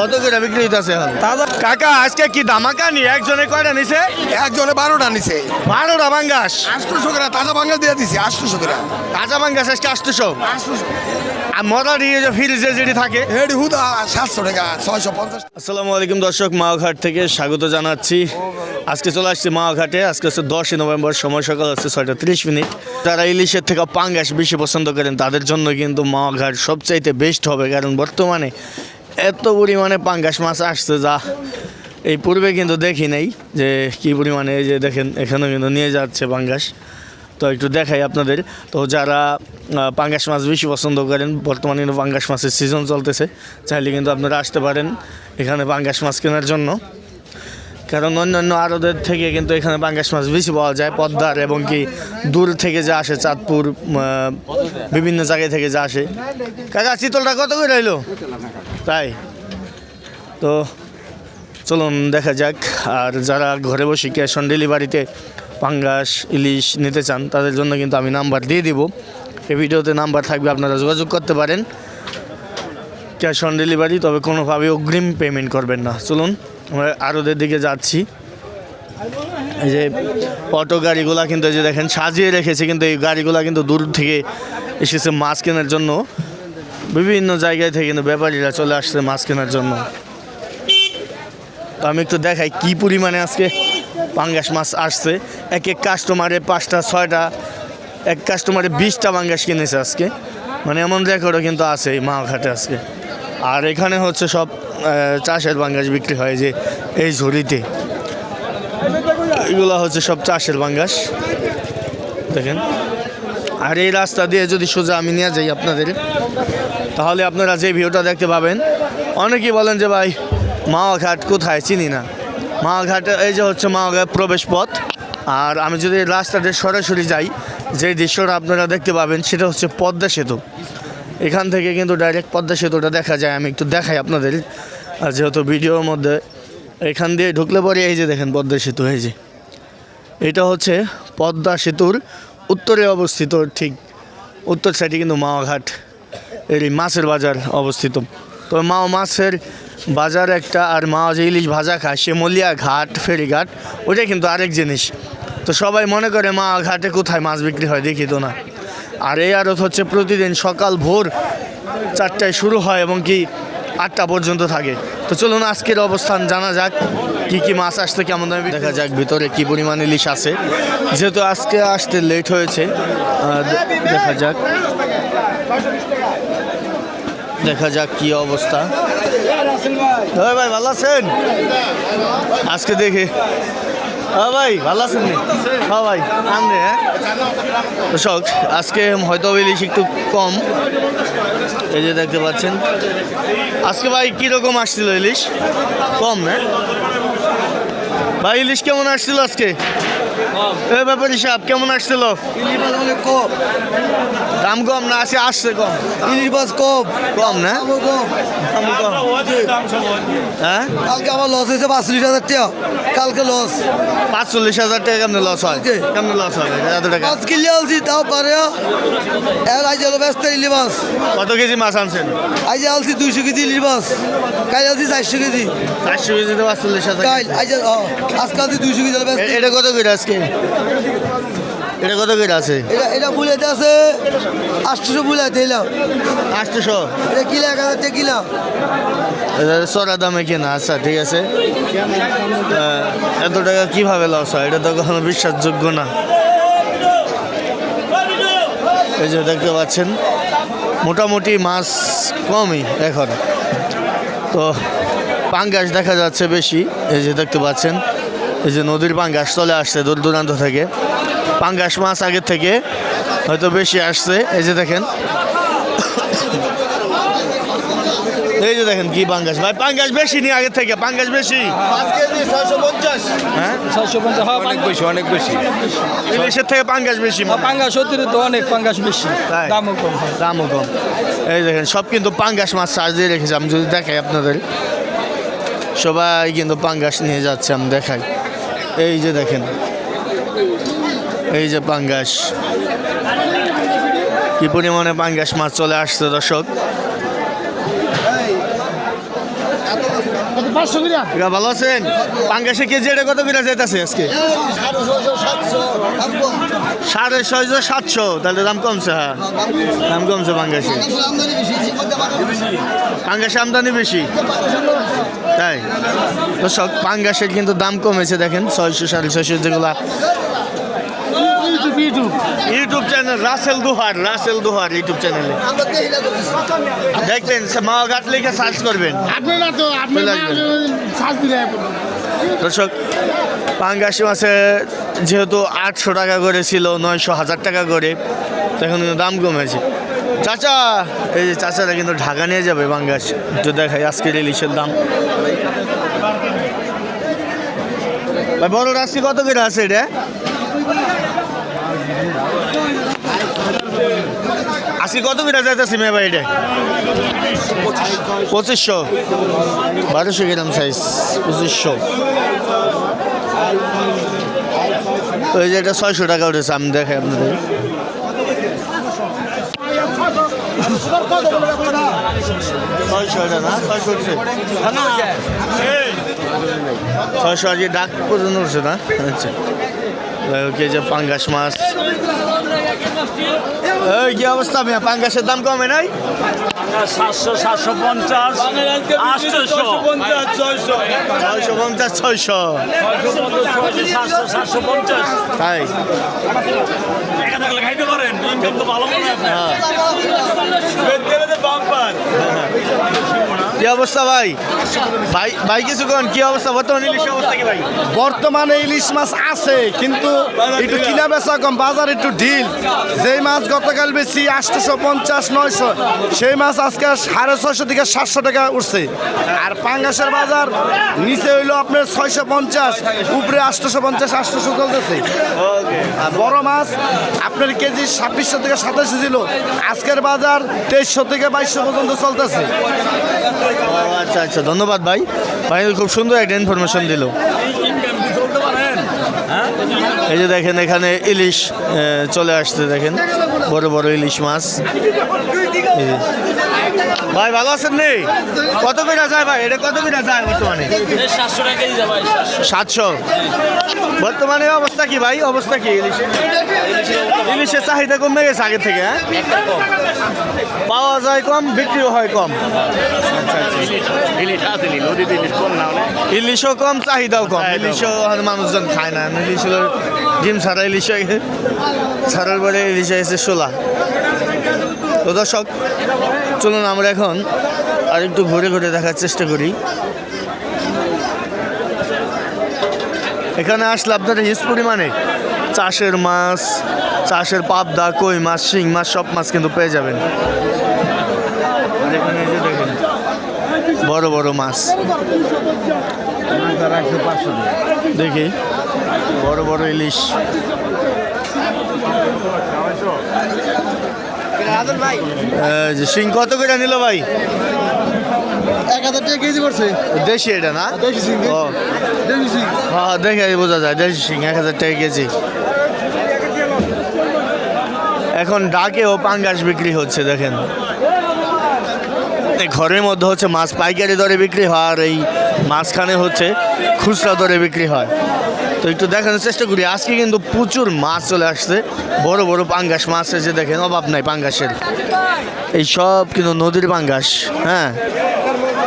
কত করে বিক্রি হইতেছে এখন? কাকা আজকে কি ধামাকা নি? একজনে কয়টা নিছে? একজনে বারোটা নিছে। বারোটা বাঙ্গাস। আটশোশো করে তাজা বাঙ্গা দিয়ে দিছি আটশোশো করে। তাজা বাঙ্গাস আজকে আটশোশো। আর মরা দিয়ে যে ফ্রিজে যেটি থাকে। হেডি হুদা সাতশো টাকা ছয়শো পঞ্চাশ। আসসালামু আলাইকুম দর্শক মাওঘাট থেকে স্বাগত জানাচ্ছি। আজকে চলে আসছি মাওঘাটে আজকে হচ্ছে দশই নভেম্বর সময় সকাল হচ্ছে ছয়টা তিরিশ মিনিট। যারা ইলিশের থেকে পাঙ্গাস বেশি পছন্দ করেন তাদের জন্য কিন্তু মাওঘাট সবচাইতে বেস্ট হবে কারণ বর্তমানে এত পরিমাণে পাঙ্গাস মাছ আসছে যা এই পূর্বে কিন্তু দেখি নাই যে কী পরিমাণে এই যে দেখেন, এখানেও কিন্তু নিয়ে যাচ্ছে পাঙ্গাস। তো একটু দেখাই আপনাদের। তো যারা পাঙ্গাস মাছ বেশি পছন্দ করেন, বর্তমানে কিন্তু পাঙ্গাস মাছের সিজন চলতেছে, চাইলে কিন্তু আপনারা আসতে পারেন এখানে পাঙ্গাস মাছ কেনার জন্য। কারণ অন্যান্য আরদের থেকে কিন্তু এখানে পাঙ্গাস মাছ বেশি পাওয়া যায়, পদ্মার এবং কি দূর থেকে যা আসে, চাঁদপুর বিভিন্ন জায়গায় থেকে যা আসে। কাকা, চিতলটা কত করে রইল? তাই? তো চলুন দেখা যাক। আর যারা ঘরে বসে ক্যাশ অন ডেলিভারিতে পাঙ্গাস ইলিশ নিতে চান, তাদের জন্য কিন্তু আমি নাম্বার দিয়ে দিব। এই ভিডিওতে নাম্বার থাকবে, আপনারা যোগাযোগ করতে পারেন। ক্যাশ অন ডেলিভারি তবে কোনোভাবে অগ্রিম পেমেন্ট করবেন না। চলুন। আমরা আরদের দিকে যাচ্ছি। এই যে অটো গাড়িগুলা কিন্তু এই যে দেখেন, সাজিয়ে রেখেছে কিন্তু এই গাড়িগুলা কিন্তু দূর থেকে এসেছে মাছ কেনার জন্য। বিভিন্ন জায়গায় থেকে কিন্তু ব্যাপারীরা চলে আসছে মাছ কেনার জন্য। তো আমি একটু দেখাই কী পরিমাণে আজকে পাঙ্গাস মাছ আসছে। এক এক কাস্টমারে পাঁচটা, ছয়টা, এক কাস্টমারে বিশটা পাঙ্গাস কিনেছে আজকে। মানে এমন রেকর্ডও কিন্তু আছে এই মাওঘাটে আজকে। আর এখানে হচ্ছে সব চাষের পাঙ্গাস বিক্রি হয় যে এই ঝুড়িতে। এগুলো হচ্ছে সব চাষের পাঙ্গাস দেখেন। আর এই রাস্তা দিয়ে যদি সোজা আমি নিয়ে যাই আপনাদের, তাহলে আপনারা যে ভিউটা দেখতে পাবেন, অনেকেই বলেন যে ভাই, মাওয়াঘাট কোথায়? চিনি না। মাওয়াঘাট, এই যে হচ্ছে মাওয়াঘাট প্রবেশ পথ। আর আমি যদি রাস্তাতে সরাসরি যাই, যে দৃশ্যটা আপনারা দেখতে পাবেন, সেটা হচ্ছে পদ্মা সেতু। এখান থেকে কিন্তু ডাইরেক্ট পদ্মা সেতুটা দেখা যায়, আমি একটু দেখাই আপনাদের। আর যেহেতু ভিডিওর মধ্যে এখান দিয়ে ঢুকলে পরে এই যে দেখেন পদ্মা সেতু, এই যে। এটা হচ্ছে পদ্মা সেতুর উত্তরে অবস্থিত, ঠিক উত্তর সাইডে কিন্তু মাওয়াঘাট এর মাছের বাজার অবস্থিত। তো মা মাছের বাজার একটা, আর মা যে ইলিশ ভাজা খায় শিমলিয়া ঘাট ফেরিঘাট ওইটা কিন্তু আরেক জিনিস। তো সবাই মনে করে মা ঘাটে কোথায় মাছ বিক্রি হয়, দেখি তো না। আর এই আড়ত হচ্ছে প্রতিদিন সকাল ভোর চারটায় শুরু হয় এবং কি আটটা পর্যন্ত থাকে। তো চলুন আজকের অবস্থান জানা যাক, কি কি মাছ আসতে কেমন দামে দেখা যাক ভিতরে কি পরিমাণ ইলিশ আছে। যেহেতু আজকে আসতে লেট হয়েছে দেখা যাক। দেখা যাক কি অবস্থা। হ্যাঁ ভাই, ভালো আছেন? আজকে দেখে। হ্যাঁ ভাই ভালো আছেন? হ্যাঁ ভাই আনবে হ্যাঁ? আজকে হয়তো ইলিশ একটু কম। এই যে দেখতে পাচ্ছেন। আজকে ভাই কীরকম আসছিল ইলিশ? কম না ভাই ইলিশ কেমন আসছিল আজকে? এ ব্যাপারী সাহেব কেমন আসছিল? কম। দাম কম না? আসে আসছে কম। ইলিশ মাছ কম। কম না? কম। কম। হ্যাঁ? কালকে আমার লস হয়েছে পাঁচচল্লিশ হাজার টাকা। কালকে লস পাঁচচল্লিশ হাজার টাকা কেমন লস হয়? কে? কেমন লস হয় এত টাকা। মাছ কিনলে আলছি তাও পারে এর আজ হলো ব্যস্ত ইলিশ মাছ কত কেজি মাছ আনছেন? আজ আলছি দুইশো কেজি ইলিশ মাছ কাল আলছি চারশো কেজি। চারশো কেজিতে পাঁচচল্লিশ হাজার কাল আজ আজকে আলছি দুইশো কেজি এটা কত করে আজকে? এটা কত করে আছে? এটা এটা বুলাইতে আছে আটশোশো বুলাইতে এলাম আটশোশো? এটা কিলো এক হাজার টাকা কিলো। চড়া দামে কেনা আচ্ছা ঠিক আছে। এত টাকা কীভাবে লস হয়? এটা তো কখনো বিশ্বাসযোগ্য না। এই যে দেখতে পাচ্ছেন মোটামুটি মাছ কমই এখন। তো পাঙ্গাস দেখা যাচ্ছে বেশি এই যে দেখতে পাচ্ছেন। এই যে নদীর পাঙ্গাস চলে আসছে দূর দূরান্ত থেকে। পাঙ্গাস মাছ আগের থেকে হয়তো বেশি আসছে। এই যে দেখেন। এই যে দেখেন কি পাঙ্গাস। ভাই পাঙ্গাস বেশি নি আগের থেকে পাঙ্গাস বেশি। হ্যাঁ? ছয়শো পঞ্চাশ হ্যাঁ অনেক বেশি অনেক বেশি। ইলিশের থেকে পাঙ্গাস বেশি মনে পাঙ্গাস অনেক পাঙ্গাস বেশি। তাই? দামও কম হয়। দামও কম। এই দেখেন সব কিন্তু পাঙ্গাস মাছ চার্জ দিয়ে রেখেছে। আমি যদি দেখাই আপনাদের। সবাই কিন্তু পাঙ্গাস নিয়ে যাচ্ছে আমি দেখাই। এই যে দেখেন। এই যে পাঙ্গাস। কি পরিমাণে পাঙ্গাস মাছ চলে আসছে দর্শক পাঁচশো গ্রাম কাকা ভালো আছেন? পাঙ্গাসে কেজি এটা কত করে যাইতেছে আজকে? সাড়ে ছয়শো, সাতশো। তাহলে দাম কমছে হ্যাঁ। দাম কমছে পাঙ্গাসে পাঙ্গাসে আমদানি বেশি। তাই? সব পাঙ্গাসের কিন্তু দাম কমেছে, দেখেন, ছয়শো, সাড়ে ছয়শো যেগুলা YouTube YouTube channel Rasel Duhar Rasel Duhar YouTube চ্যানেলে দেখবেন মাওয়াঘাট লিখে সার্চ করবেন। তো দর্শক পাঙ্গাসি মাছে যেহেতু আটশো টাকা করে ছিল নয়শো হাজার টাকা করে তো এখন কিন্তু দাম কমেছে। চাচা এই যে চাচারা কিন্তু ঢাকা নিয়ে যাবে পাঙ্গাস। একটু দেখাই আজকের ইলিশের দাম। বড় রাশি কত করে আছে এটা? আজকে কত করে যাইতেছি মেয়ে এটা পঁচিশশো। বারোশো গ্রাম সাইজ পঁচিশশো। ওই যে এটা ছয়শো টাকা উঠেছে, আমি দেখাই আপনাদের। ছয়শো আজকে ডাক পর্যন্ত উঠছে না? আচ্ছা। এই যে পাঙ্গাস মাছ। এই কি অবস্থা মেয়ে? পাঙ্গাসের দাম কমে নাই? সাতশো সাতশো পঞ্চাশ আটশোশো। ছয়শো পঞ্চাশ ছয়শো। সাতশো সাতশো পঞ্চাশ। তাই? খাইতে পারেন ইনকাম তো ভালো মনে। হ্যাঁ। কি অবস্থা ভাই? ভাই ভাই কিছু কোন কি অবস্থা? বর্তমানে ইলিশের অবস্থা কি ভাই? বর্তমানে ইলিশ মাছ আছে কিন্তু একটু কিনা বেচা কম বাজার একটু ঢিল। যেই মাছ গতকাল বেশি আটশোশো পঞ্চাশ নয়শো সেই মাছ আজকে সাড়ে ছয়শো থেকে সাতশো টাকা উঠছে। আর পাঙ্গাসের বাজার নিচে হইল আপনার ছয়শো পঞ্চাশ উপরে আটশোশো পঞ্চাশ আটশোশো চলতেছে। আর বড় মাছ আপনার কেজি ছাব্বিশশো থেকে সাতাশশো ছিল আজকের বাজার তেইশশো থেকে বাইশশো পর্যন্ত চলতেছে। ও আচ্ছা আচ্ছা ধন্যবাদ ভাই। ভাই খুব সুন্দর একটা ইনফরমেশন দিল। এই যে দেখেন এখানে ইলিশ চলে আসছে দেখেন। বড় বড় ইলিশ মাছ। ভাই ভালো আছেন নেই কত করে যায় ভাই? এটা কত করে যায় বর্তমানে? সাতশো। বর্তমানে অবস্থা কি ভাই? অবস্থা কি? ইলিশের ইলিশের চাহিদা কমে গেছে আগে থেকে হ্যাঁ? পাওয়া যায় কম বিক্রিও হয় কম। ইলিশও কম চাহিদাও কম। ইলিশও মানুষজন খায় না। ইলিশ হলো ডিম ছাড়া ইলিশ ছাড়ার পরে ইলিশ এসে শোলা তো দর্শক চলুন আমরা এখন আর একটু ঘুরে ঘুরে দেখার চেষ্টা করি। এখানে আসলে আপনারা হিউজ পরিমাণে চাষের মাছ, চাষের পাবদা, কই মাছ, শিং মাছ, সব মাছ কিন্তু পেয়ে যাবেন। বড় বড় মাছ। দেখি। বড় বড় ইলিশ। শিং কত করে নিল ভাই? এক হাজার টাকা কেজি পড়ছে। দেশি এটা না? দেশি শিং, ও। দেশি শিং। হ্যাঁ দেখে বোঝা যায় দেশি শিং এক হাজার টাকা কেজি। এখন ডাকেও পাঙ্গাস বিক্রি হচ্ছে দেখেন। এই ঘরের মধ্যে হচ্ছে মাছ পাইকারি দরে বিক্রি হয় আর এই মাঝখানে হচ্ছে খুচরা দরে বিক্রি হয়। তো একটু দেখানোর চেষ্টা করি আজকে কিন্তু প্রচুর মাছ চলে আসছে বড় বড় পাঙ্গাস মাছ এসে দেখেন অভাব নাই পাঙ্গাসের। এই সব কিন্তু নদীর পাঙ্গাস হ্যাঁ?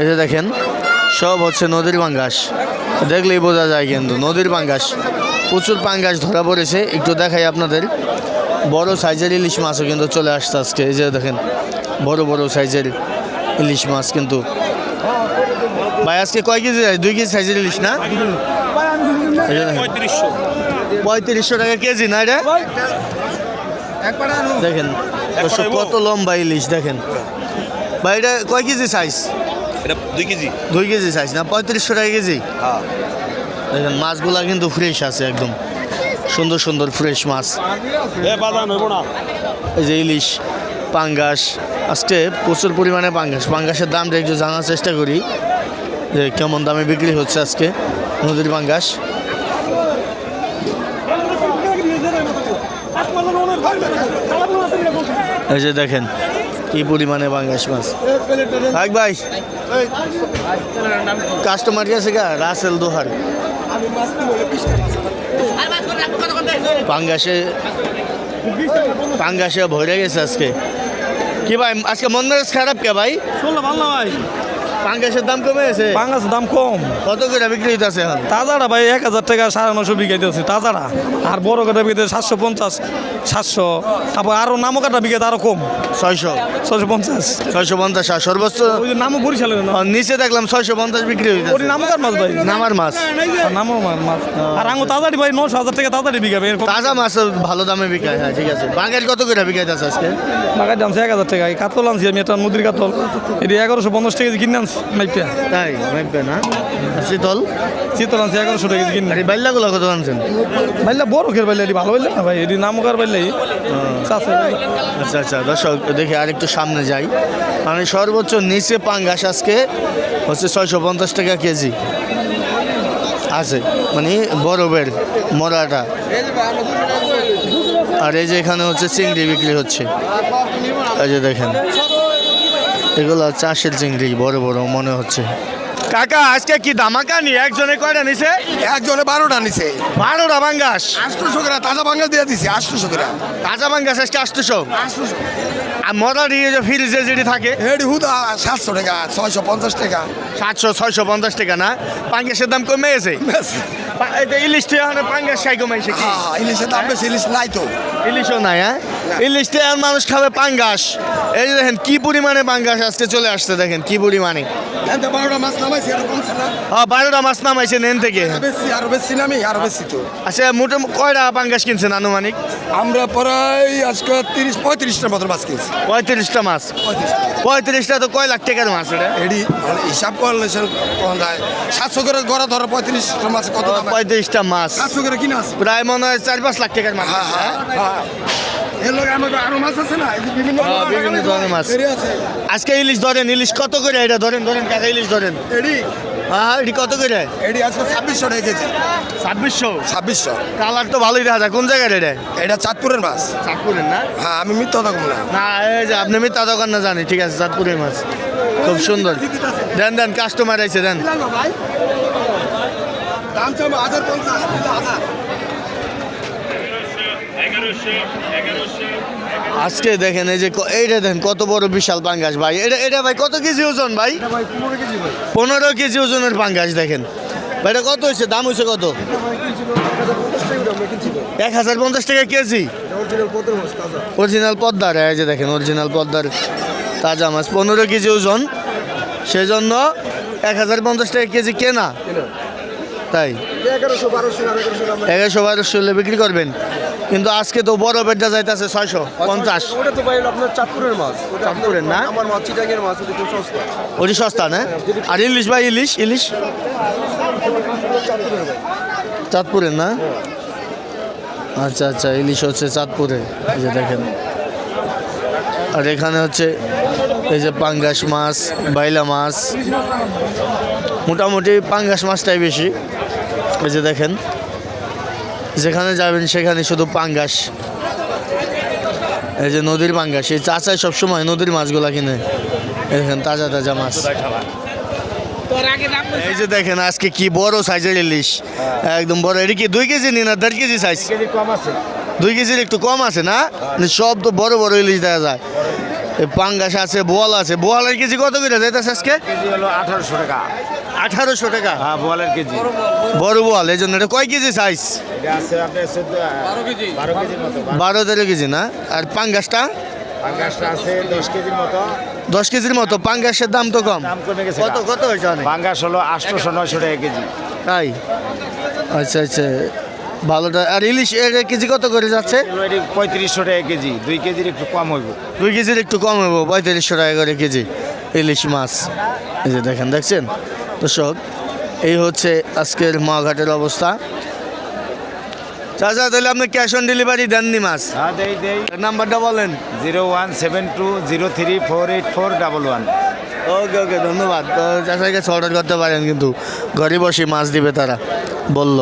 এই যে দেখেন সব হচ্ছে নদীর পাঙ্গাস। দেখলেই বোঝা যায় কিন্তু নদীর পাঙ্গাস প্রচুর পাঙ্গাস ধরা পড়েছে। একটু দেখাই আপনাদের বড় সাইজের ইলিশ মাছও কিন্তু চলে আসছে আজকে। এই যে দেখেন বড় বড় সাইজের ইলিশ মাছ কিন্তু। ভাই আজকে কয় কেজি দুই কেজি সাইজের ইলিশ না? পঁয়ত্রিশশো। টাকা কেজি না এটা? দেখেন কত লম্বা ইলিশ দেখেন। ভাই এটা কয় কেজি সাইজ এটা দুই কেজি? দুই কেজি সাইজ না পঁয়ত্রিশশো টাকা কেজি। দেখেন মাছগুলা কিন্তু ফ্রেশ আছে একদম। সুন্দর সুন্দর ফ্রেশ মাছ। এই যে ইলিশ পাঙ্গাস আজকে প্রচুর পরিমাণে পাঙ্গাস। পাঙ্গাসের দামটা একটু জানার চেষ্টা করি যে কেমন দামে বিক্রি হচ্ছে আজকে নদীর পাঙ্গাস। এই যে দেখেন কি পরিমাণে পাঙ্গাস মাছ। ভাই ভাই। কাস্টমার গেছে গা রাসেল দোহার পাঙ্গাসে পাঙ্গাসে ভরে গেছে আজকে। কি ভাই আজকে মন মেজাজ খারাপ কে ভাই? শুনলাম ভালো ভাই। পাঙ্গাসের দাম কমে গেছে? পাঙ্গাসের দাম কম। কত করে বিক্রি হইতেছে এখন? তাজাটা ভাই এক হাজার টাকা সাড়ে নশো বিঘাইতেছে তাজাটা আর বড় কাটা বিঘাতে সাতশো পঞ্চাশ। সাতশো। তারপর আরও নামো কাটা বিঘাতে আরও কম। ছয়শো। ছশো পঞ্চাশ। ছয়শো পঞ্চাশ আর সর্বোচ্চ ওই নামও বরিশালের না নিচে দেখলাম ছয়শো পঞ্চাশ বিক্রি ওই হইতেছে নামকার মাছ ভাই। নামার মাছ। নামও মাছ আর আঙু তাজারি ভাই নশো হাজার টাকা তাড়াতাড়ি বিঘাবে তাজা মাছ ভালো দামে বিকায় হ্যাঁ ঠিক আছে। বাঙের কত করে বিকাইতেছে আজকে? বাগার দাম এক হাজার টাকা। এই কাতল আনছি আমি একটা নদীর কাতল। এটি এগারোশো পঞ্চাশ টাকা কিনে আনছি মাইপিয়া তাই মাইপবে না? শীতল? শীতল আনছি এগারোশো টাকা কিনে। বাইল্লাগুলো কত আনছেন? বাইলা বড় খের বাইলা এটি ভালো বাইলা না ভাই? এটি নামকার বাইলাই চাষে আচ্ছা আচ্ছা দর্শক, দেখি আরেকটু সামনে যাই। মানে সর্বোচ্চ নিচে পাঙ্গাস আজকে হচ্ছে ছয়শো পঞ্চাশ টাকা কেজি। আছে মানে বরফের মরাটা। আর এই যে এখানে হচ্ছে চিংড়ি বিক্রি হচ্ছে। এই যে দেখেন, এগুলো চাষের চিংড়ি, বড় বড় মনে হচ্ছে। কাকা আজকে কি ধামাকা নি? একজনে কয়টা নিছে? একজনে বারোটা নিছে। বারোটা বাঙ্গাস। আটশোশো করে তাজা বাঙ্গা দিয়ে দিছে আটশোশো করে। কাঁচা বাঙ্গাস আজকে আসতেছো আর মরা দিয়ে যে ফ্রিজে যেটি থাকে। এটি হুদা সাতশো টাকা ছয়শো পঞ্চাশ টাকা। সাতশো ছয়শো পঞ্চাশ টাকা না? পাঙ্গাসের দাম কমে গেছে? পা- এই যে ইলিশ তো এখন পাঙ্গাস খাই কমাইছে কি? হ্যাঁ ইলিশের দাম বেশি ইলিশ নাই তো। ইলিশও নাই হ্যাঁ? ইলিশ তো এখন মানুষ খাবে পাঙ্গাস। এই যে দেখেন কি পরিমাণে পাঙ্গাস আজকে চলে আসছে দেখেন কি পরিমাণে। এতে বারোটা মাছ নামাইছি আরও কমছে না হ্যাঁ বারোটা মাছ নামাইছে নেন থেকে? বেশি আরও বেশি নামি আরও বেশি তো। আচ্ছা মোটা কয়টা পাঙ্গাস কিনছেন আনুমানিক? আমরা প্রায় আজকে তিরিশ পঁয়ত্রিশটার মতো মাছ কিনছি। পঁয়ত্রিশটা মাছ। পঁয়ত্রিশটা। তো কয় লাখ টাকার মাছ এটা? এডি মানে হিসাব করলে কখন যায়? সাতশো করে গড়া ধরো পঁয়ত্রিশটা মাছ কত পঁয়ত্রিশটা মাছ। সাতশো করে কিনা প্রায় মনে হয় চার পাঁচ লাখ টাকার মাছ হ্যাঁ? হ্যাঁ। হ্যাঁ মাছ বিভিন্ন হ্যাঁ, ধরনের মাছ। আজকে ইলিশ ধরেন ইলিশ কত করে? এটা ধরেন ধরেন কাকা ইলিশ ধরেন। এডি হ্যাঁ এটি কত করে? এডি আজকে ছাব্বিশশো টাকা কেজি। ছাব্বিশশো? ছাব্বিশশো। কালার তো ভালোই দেখা যায়। কোন জায়গায় এটা? এটা চাঁদপুরের মাছ। চাঁদপুরের না? হ্যাঁ আমি মিথ্যা বললাম। না না এই যে আপনি মিথ্যা দোকান না জানি। ঠিক আছে চাঁদপুরের মাছ। খুব সুন্দর। দেন দেন কাস্টমার আছে দেন। দাম চাবো হাজার পঞ্চাশ হাজার। আজকে দেখেন এই যে ক- এইটা দেখেন কত বড় বিশাল পাঙ্গাস ভাই। এটা এটা ভাই কত কেজি ওজন ভাই? পনেরো কেজি ওজনের পাঙ্গাস দেখেন। ভাই এটা কত হয়েছে? দাম হয়েছে কত? এক হাজার পঞ্চাশ টাকা কেজি? অরিজিনাল পদ্মার এই যে দেখেন অরিজিনাল পদ্মার তাজা মাছ পনেরো কেজি ওজন। সেজন্য এক হাজার পঞ্চাশ টাকা কেজি কেনা। তাই? এগারোশো বারোশো হলে বিক্রি করবেন। কিন্তু আজকে তো বড় বেডটা যাইতেছে ছয়শো পঞ্চাশ। ওটা তো ভাই আপনার চাঁদপুরের মাছ। চাঁদপুরের না? আমার মাছ মাছ ওটা খুব সস্তা। ওটি সস্তা না? আর ইলিশ ভাই ইলিশ ইলিশ? চাঁদপুরের না? আচ্ছা আচ্ছা ইলিশ হচ্ছে চাঁদপুরে এই যে দেখেন। আর এখানে হচ্ছে এই যে পাঙ্গাস মাছ বাইলা মাছ। মোটামুটি পাঙ্গাস মাছটাই বেশি। এই যে দেখেন। যেখানে যাবেন সেখানে শুধু পাঙ্গাস। এই যে নদীর পাঙ্গাস এই চাচাই সবসময় নদীর মাছগুলা কিনে। দেখেন তাজা তাজা মাছ। এই যে দেখেন আজকে কি বড় সাইজের ইলিশ। একদম বড়। এটা কি দুই কেজি নিন আর দেড় কেজি সাইজ কম আছে। দুই কেজির একটু কম আছে না? মানে সব তো বড় বড় ইলিশ দেখা যায়। এই পাঙ্গাস আছে বোয়াল আছে। বোয়ালের কেজি কত করে যাইতেছে আজকে? আঠারোশো টাকা। আঠারোশো টাকা। হ্যাঁ বোয়ালের কেজি। বড় বোয়াল এই জন্য এটা কয় কেজি সাইজ এটা আছে বারো কেজি। কেজির বারো। তেরো কেজি না? আর পাঙ্গাসটা? পাঙ্গাসটা আছে দশ কেজির মতো। দশ কেজির মতো পাঙ্গাসের দাম তো কম। কত কত হয়েছে পাঙ্গাস হলো আটশোশো নয়শো টাকা কেজি। তাই? আচ্ছা আচ্ছা ভালোটা। আর ইলিশ এর কেজি কত করে যাচ্ছে? পঁয়ত্রিশশো টাকা কেজি। দুই কেজির একটু কম হইব। দুই কেজির একটু কম হব পঁয়ত্রিশশো টাকা করে কেজি ইলিশ মাছ। এই যে দেখেন দেখছেন? দর্শক এই হচ্ছে আজকের মহাঘাটের অবস্থা। চাচা তাহলে আপনি ক্যাশ অন ডেলিভারি দেননি মাছ? হ্যাঁ দেই দেই। এর নাম্বারটা বলেন। Zero one seven two zero three four eight four double one. Okay okay ধন্যবাদ। তো চাচার কাছে অর্ডার করতে পারেন কিন্তু। ঘরে বসে মাছ দিবে তারা বলল।